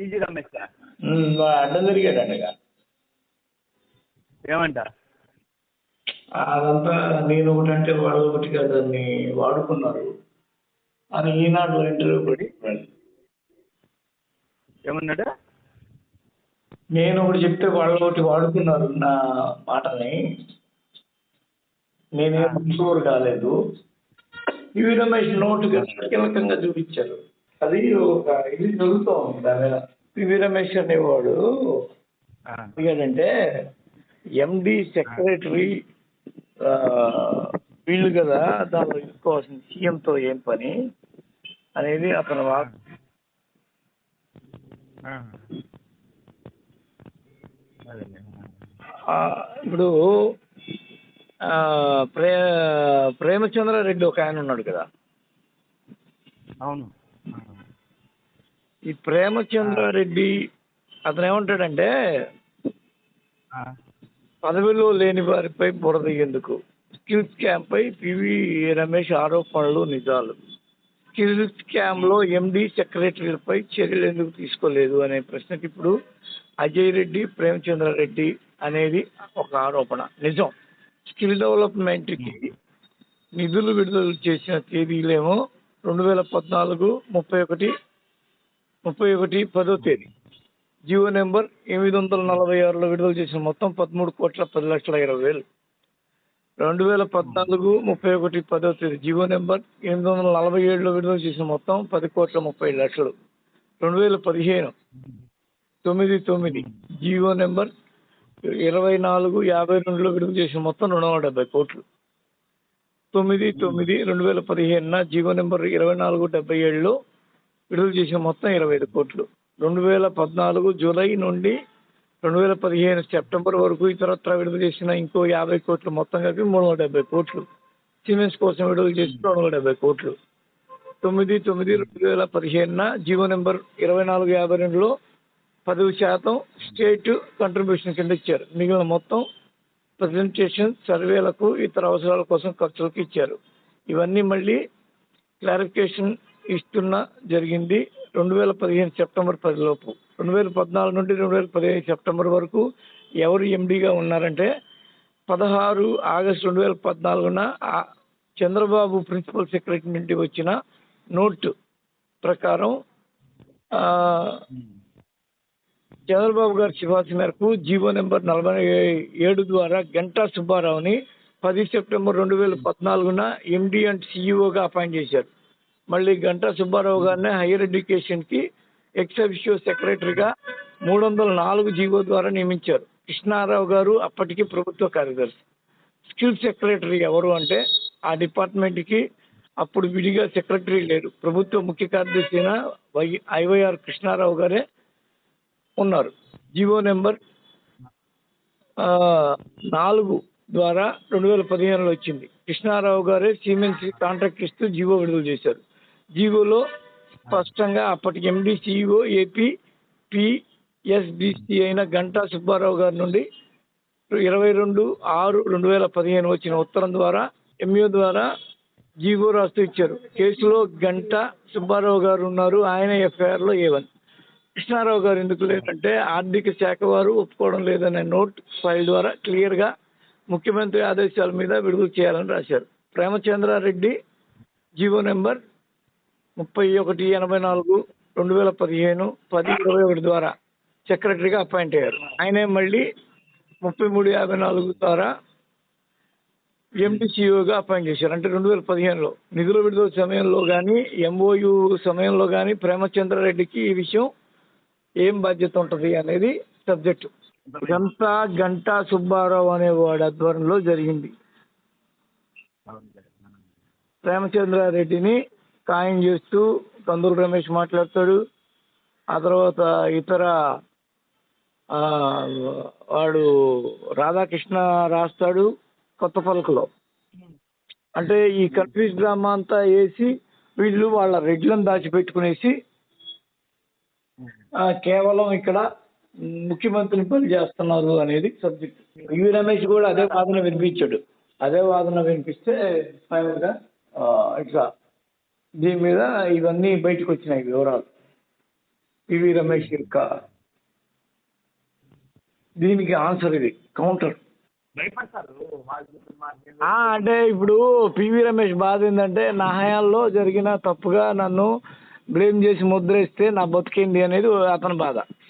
వాడు అడ్డం తిరిగాడంట ఏమంట అదంతా నేను ఒకటి అంటే వాడు ఒకటిగా దాన్ని వాడుకున్నారు. అని ఈనాడు ఇంటర్వ్యూ పడి ఏమన్నాడు? నేను ఒకటి చెప్తే వాళ్ళు ఒకటి వాడుకున్నారు నా మాటని. నేనేం షూర్ కాలేదు. ఇవి రమేష్ నోటు కీలకంగా చూపించారు. అది ఒక ఇది జరుగుతూ ఉంది దాని మీద. పివి రమేష్ అనేవాడు అడిగాడంటే ఎండి సెక్రటరీ వీళ్ళు కదా దానిలో ఇరుకోవాల్సిన సీఎంతో ఏం పని అనేది అతను ఇప్పుడు ప్రే ప్రేమచంద్రారెడ్డి ఒక ఆయన ఉన్నాడు కదా. అవును. ఈ ప్రేమచంద్రారెడ్డి అతను ఏమంటాడంటే పదవిలో లేని వారిపై బురద ఎందుకు? స్కిల్స్ క్యాంప్పై పివి రమేష్ ఆరోపణలు నిజాలు. స్కిల్స్ స్కామ్లో ఎండి సెక్రటరీలపై చర్యలు ఎందుకు తీసుకోలేదు అనే ప్రశ్నకి ఇప్పుడు అజయ్ రెడ్డి ప్రేమచంద్రారెడ్డి అనేది ఒక ఆరోపణ. నిజం. స్కిల్ డెవలప్మెంట్కి నిధులు విడుదల చేసిన తేదీలేమో రెండు వేల పద్నాలుగు ముప్పై ఒకటి ముప్పై ఒకటి పదో తేదీ. జియో నెంబర్ ఎనిమిది వందల నలభై ఆరులో విడుదల చేసిన మొత్తం పదమూడు కోట్ల పది లక్షల ఇరవై వేలు. రెండు వేల పద్నాలుగు ముప్పై ఒకటి పదో తేదీ. జియో నెంబర్ ఎనిమిది వందల నలభై ఏడులో విడుదల చేసిన మొత్తం పది కోట్ల ముప్పై లక్షలు. రెండు వేల పదిహేను తొమ్మిది తొమ్మిది. జియో నెంబర్ ఇరవై నాలుగు యాభై రెండులో విడుదల చేసిన మొత్తం రెండు వందల డెబ్బై కోట్లు. తొమ్మిది తొమ్మిది రెండు వేల పదిహేనున జీవో నెంబర్ ఇరవై నాలుగు డెబ్బై ఏడులో విడుదల చేసిన మొత్తం ఇరవై ఐదు కోట్లు. రెండు వేల పద్నాలుగు జూలై నుండి రెండు వేల పదిహేను సెప్టెంబర్ వరకు ఇతరత్ర విడుదల చేసిన ఇంకో యాభై కోట్లు మొత్తం కలిపి మూడు వందల డెబ్బై కోట్లు. సిమెంట్స్ కోసం విడుదల చేసిన రెండు వందల డెబ్బై కోట్లు. తొమ్మిది తొమ్మిది రెండు వేల పదిహేనున జీవో నెంబర్ ఇరవై నాలుగు యాభై రెండులో పది శాతం స్టేట్ కంట్రిబ్యూషన్ కింద ఇచ్చారు. మిగిలిన మొత్తం ప్రజెంటేషన్ సర్వేలకు ఇతర అవసరాల కోసం ఖర్చులకు ఇచ్చారు. ఇవన్నీ మళ్ళీ క్లారిఫికేషన్ ఇస్తున్న జరిగింది రెండు వేల పదిహేను సెప్టెంబర్ పదిలోపు. రెండు వేల పద్నాలుగు నుండి రెండు వేల పదిహేను సెప్టెంబర్ వరకు ఎవరు ఎండీగా ఉన్నారంటే పదహారు ఆగస్టు రెండు వేల పద్నాలుగున చంద్రబాబు ప్రిన్సిపల్ సెక్రటరీ నుండి వచ్చిన నోటు ప్రకారం చంద్రబాబు గారి సిఫార్సు మేరకు జీవో నెంబర్ నలభై ఏడు ద్వారా గంటా సుబ్బారావుని పది సెప్టెంబర్ రెండు వేల పద్నాలుగున ఎండి అండ్ సిఇఓగా అపాయింట్ చేశారు. మళ్ళీ గంటా సుబ్బారావు గారిని హైయర్ ఎడ్యుకేషన్కి ఎక్స్ అఫిషియో సెక్రటరీగా మూడు వందల నాలుగు జీవో ద్వారా నియమించారు. కృష్ణారావు గారు అప్పటికి ప్రభుత్వ కార్యదర్శి. స్కిల్ సెక్రటరీ ఎవరు అంటే ఆ డిపార్ట్మెంట్కి అప్పుడు విడిగా సెక్రటరీ లేరు. ప్రభుత్వ ముఖ్య కార్యదర్శి అయిన వై ఐవైఆర్ కృష్ణారావు గారే ఉన్నారు. జీవో నెంబర్ నాలుగు ద్వారా రెండు వేల పదిహేనులో వచ్చింది. కృష్ణారావు గారే సిమెంట్స్ కాంట్రాక్ట్ ఇస్తూ జీవో విడుదల చేశారు. జీవోలో స్పష్టంగా అప్పటి ఎండి సిఇఓ ఏపీ పిఎస్బిసి అయిన గంటా సుబ్బారావు గారి నుండి ఇరవై రెండు ఆరు రెండు వేల పదిహేను వచ్చిన ఉత్తరం ద్వారా ఎంఈఓ ద్వారా జీవో రాస్తూ ఇచ్చారు. కేసులో గంట సుబ్బారావు గారు ఉన్నారు. ఆయన ఎఫ్ఐఆర్లో ఏవన్ కృష్ణారావు గారు ఎందుకు లేదంటే ఆర్థిక శాఖ వారు ఒప్పుకోవడం లేదనే నోట్ ఫైల్ ద్వారా క్లియర్గా ముఖ్యమంత్రి ఆదేశాల మీద విడుదల చేయాలని రాశారు. ప్రేమచంద్రారెడ్డి జీవో నెంబర్ ముప్పై ఒకటి ఎనభై నాలుగు రెండు వేల పదిహేను పది ఇరవై ఒకటి ద్వారా సెక్రటరీగా అపాయింట్ అయ్యారు. ఆయనే మళ్ళీ ముప్పై మూడు యాభై నాలుగు ద్వారా ఎండిసిఓగా అపాయింట్ చేశారు. అంటే రెండు వేల పదిహేనులో నిధుల విడుదల సమయంలో కానీ ఎంఓయు సమయంలో కానీ ప్రేమచంద్రారెడ్డికి ఈ విషయం ఏం బాధ్యత ఉంటుంది అనేది సబ్జెక్టు. ఇదంతా గంటా సుబ్బారావు అనేవాడి ఆధ్వర్యంలో జరిగింది. ప్రేమచంద్రారెడ్డిని సాయం చేస్తూ కందులు రమేష్ మాట్లాడతాడు. ఆ తర్వాత ఇతర వాడు రాధాకృష్ణ రాస్తాడు కొత్త పలకలో. అంటే ఈ కన్ఫ్యూజ్ డ్రామా అంతా వేసి వీళ్ళు వాళ్ళ రెడ్లను దాచిపెట్టుకునేసి కేవలం ఇక్కడ ముఖ్యమంత్రిని పని చేస్తున్నారు అనేది సబ్జెక్ట్. యువి రమేష్ కూడా అదే వాదన వినిపించాడు. అదే వాదన వినిపిస్తే ఫైనల్గా ఆ, ఇట్లా దీని మీద ఇవన్నీ బయటకు వచ్చినాయి వివరాలు. పివి రమేష్ యొక్క దీనికి ఆన్సర్ ఇది కౌంటర్. అంటే ఇప్పుడు పివి రమేష్ బాధ ఏంటంటే నా హయాంలో జరిగిన తప్పుగా నన్ను బ్లేమ్ చేసి ముద్రేస్తే నా బతికేంది అనేది అతని బాధ.